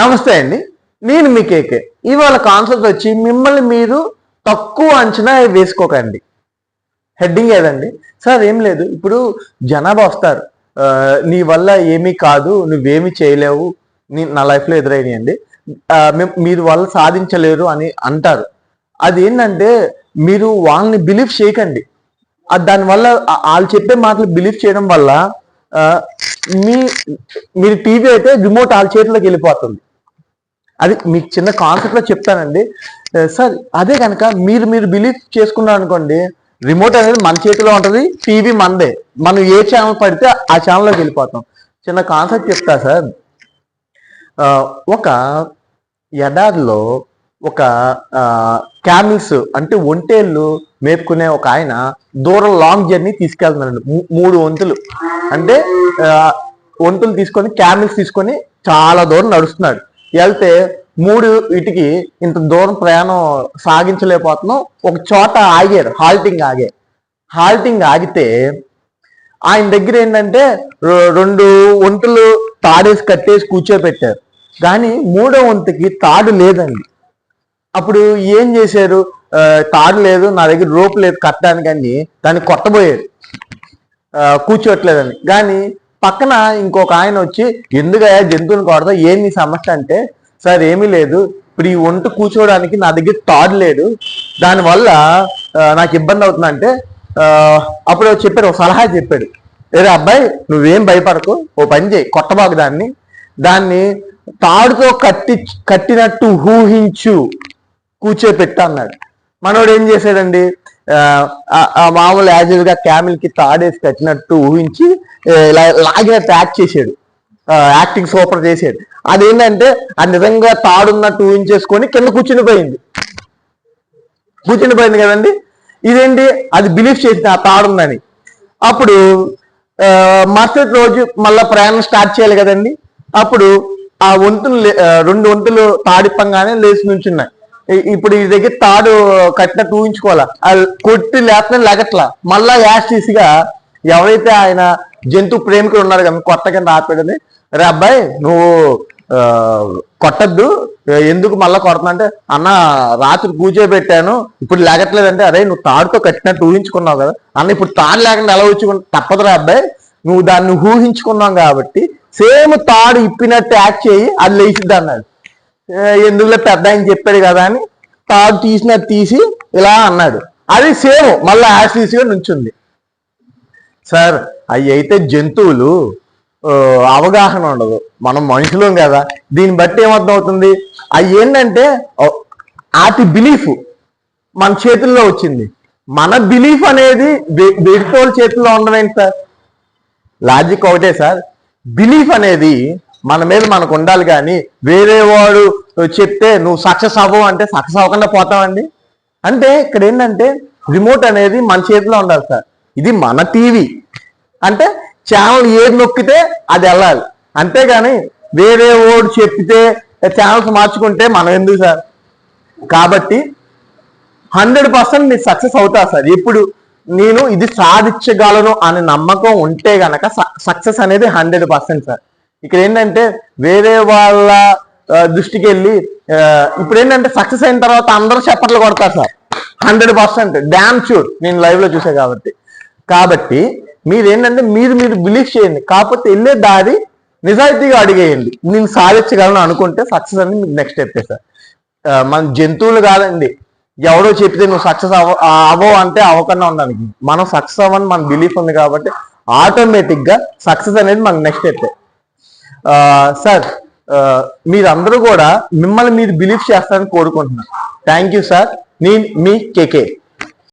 నమస్తే అండి. నేను మీ కేకే. ఇవాళ కాన్సెప్ట్ వచ్చి మిమ్మల్ని మీరు తక్కువ అంచనా వేసుకోకండి. హెడ్డింగ్ ఏదండి? సార్ ఏం లేదు. ఇప్పుడు జనాభా వస్తారు. నీ వల్ల ఏమీ కాదు. నువ్వేమి చేయలేవు. నీ నా లైఫ్లో ఎదురైనాయండి. మీరు వల్ల సాధించలేరు అని అంటారు. అది ఏంటంటే మీరు వాళ్ళని బిలీవ్ చేయకండి. దానివల్ల వాళ్ళు చెప్పే మాటలు బిలీవ్ చేయడం వల్ల మీ మీరు టీవీ అయితే రిమోట్ వాళ్ళ చేతిలోకి వెళ్ళిపోతుంది. అది మీకు చిన్న కాన్సెప్ట్లో చెప్తానండి. సార్ అదే కనుక మీరు మీరు బిలీవ్ చేసుకున్నారు అనుకోండి రిమోట్ అనేది మన చేతిలో ఉంటుంది టీవీ మనదే. మనం ఏ ఛానల్ పడితే ఆ ఛానల్లోకి వెళ్ళిపోతాం. చిన్న కాన్సెప్ట్ చెప్తా సార్. ఒక ఎడారిలో ఒక క్యామిల్స్ అంటే ఒంటేళ్ళు మేపుకునే ఒక ఆయన దూరం లాంగ్ జర్నీ తీసుకెళ్తున్నాడు మూడు వంతులు. అంటే వంతులు తీసుకొని క్యామిల్స్ తీసుకొని చాలా దూరం నడుస్తున్నాడు. వెళ్తే మూడు ఇటుకి ఇంత దూరం ప్రయాణం సాగించలేకపోతున్నాం. ఒక చోట ఆగారు హాల్టింగ్ ఆగారు హాల్టింగ్ ఆగితే ఆయన దగ్గర ఏంటంటే రెండు వంతులు తాడేసి కట్టేసి కూర్చోబెట్టారు. కానీ మూడో వంతుకి తాడు లేదండి. అప్పుడు ఏం చేశారు? తాడు లేదు నా దగ్గర రోపు లేదు కట్టడానికి అని దాన్ని కొట్టబోయేది. కూర్చోట్లేదని. కానీ పక్కన ఇంకొక ఆయన వచ్చి ఎందుకయ్యా జంతువుని కొడతా ఏం నీ సమస్య? అంటే సార్ ఏమీ లేదు. ఇప్పుడు ఈ ఒంట కూర్చోవడానికి నా దగ్గర తాడు లేదు. దానివల్ల నాకు ఇబ్బంది అవుతుందంటే అప్పుడు చెప్పాడు ఒక సలహా చెప్పాడు. ఏరే అబ్బాయి నువ్వేం భయపడకు. ఓ పని చేయి కొట్టబాకు దాన్ని. దాన్ని తాడుతో కట్టి కట్టినట్టు ఊహించు. కూర్చోపెట్టు అన్నాడు. మనోడు ఏం చేశాడండి? ఆ, మామూలు యాజ్గా క్యామిల్కి తాడేసి కట్టినట్టు ఊహించి లాగినట్టు యాక్ట్ చేశాడు. యాక్టింగ్ సూపర్ చేశాడు. అదేంటంటే ఆ నిజంగా తాడున్నట్టు ఊహించేసుకొని కింద కూర్చుని పోయింది. కూర్చుని పోయింది కదండి? ఇదేంటి? అది బిలీఫ్ చేసింది ఆ తాడుందని. అప్పుడు మరుసటి రోజు మళ్ళా ప్రయాణం స్టార్ట్ చేయాలి కదండి? అప్పుడు ఆ వంతులు లే- రెండు వంతులు తాడిప్పంగానే లేచి నుంచున్నాయి. ఇప్పుడు ఈ దగ్గర తాడు కట్టినట్టు ఊహించుకోవాలా? కొట్టి లేకపోతే లెగట్లా. మళ్ళా యాస్టీస్గా ఎవరైతే ఆయన జంతు ప్రేమికులు ఉన్నారు కదా కొత్త కింద ఆపాడని రే అబ్బాయి నువ్వు కొట్టద్దు. ఎందుకు మళ్ళా కొడతా అంటే అన్న రాత్రి కూర్చోబెట్టాను ఇప్పుడు లేగట్లేదంటే అరే నువ్వు తాడుతో కట్టినట్టు ఊహించుకున్నావు కదా. అన్న ఇప్పుడు తాడు లేకుండా ఎలా ఊహించుకున్నా తప్పదురా అబ్బాయి. నువ్వు దాన్ని ఊహించుకున్నావు కాబట్టి సేమ్ తాడు ఇప్పినట్టు యాక్ట్ చేయి అది లేచిద్ది అన్నాడు. ఎందుకులే పెద్ద ఆయన చెప్పాడు కదా అని తాడు తీసిన తీసి ఇలా అన్నాడు. అది సేమ్ మళ్ళీ యాసిస్గా నుంచుంది. సార్ అవి అయితే జంతువులు అవగాహన ఉండదు. మనం మనుషులం కదా. దీన్ని బట్టి ఏమర్థం అవుతుంది అవి ఏంటంటే ఆటి బిలీఫ్ మన చేతుల్లో వచ్చింది. మన బిలీఫ్ అనేది వె- వెడితోళ్ళ చేతుల్లో ఉండవేంటి సార్? లాజిక్ ఒకటే సార్. బిలీఫ్ అనేది మన మీద మనకు ఉండాలి కానీ వేరే వాడు చెప్తే నువ్వు సక్సెస్ అవ్వవు అంటే సక్సెస్ అవ్వకుండా పోతావండి? అంటే ఇక్కడ ఏంటంటే రిమోట్ అనేది మన చేతిలో ఉండాలి సార్. ఇది మన టీవీ. అంటే ఛానల్ ఏది నొక్కితే అది వెళ్ళాలి. అంతేగాని వేరే వాడు చెప్తే ఛానల్స్ మార్చుకుంటే మనం ఎందుకు సార్? కాబట్టి హండ్రెడ్ పర్సెంట్ మీరు సక్సెస్ అవుతా సార్. ఇప్పుడు నేను ఇది సాధించగలను అనే నమ్మకం ఉంటే గనక సక్సెస్ అనేది హండ్రెడ్ పర్సెంట్ సార్. ఇక్కడ ఏంటంటే వేరే వాళ్ళ దృష్టికి వెళ్ళి ఇప్పుడు ఏంటంటే సక్సెస్ అయిన తర్వాత అందరూ చప్పట్లు కొడతారు sir. Hundred percent damn sure నేను లైవ్లో చూసా కాబట్టి. కాబట్టి మీరు ఏంటంటే మీరు మీరు బిలీవ్ చేయండి. కాకపోతే వెళ్ళే దారి నిజాయితీగా అడిగేయండి. నేను సాధించగలను అనుకుంటే సక్సెస్ అని మీకు నెక్స్ట్ స్టెప్ సార్. మన జంతువులు కాదండి. ఎవడో చెప్తే నువ్వు సక్సెస్ అవ అవ్వవు అంటే అవ్వకుండా ఉండడానికి మనం సక్సెస్ అవ్వని మన బిలీఫ్ ఉంది కాబట్టి ఆటోమేటిక్గా సక్సెస్ అనేది మనకు నెక్స్ట్ స్టెప్ సార్ మీరందరూ కూడా మిమ్మల్ని మీరు బిలీవ్ చేస్తారని కోరుకుంటున్నాను. థ్యాంక్ యూ సార్ నేను మీ కేకే.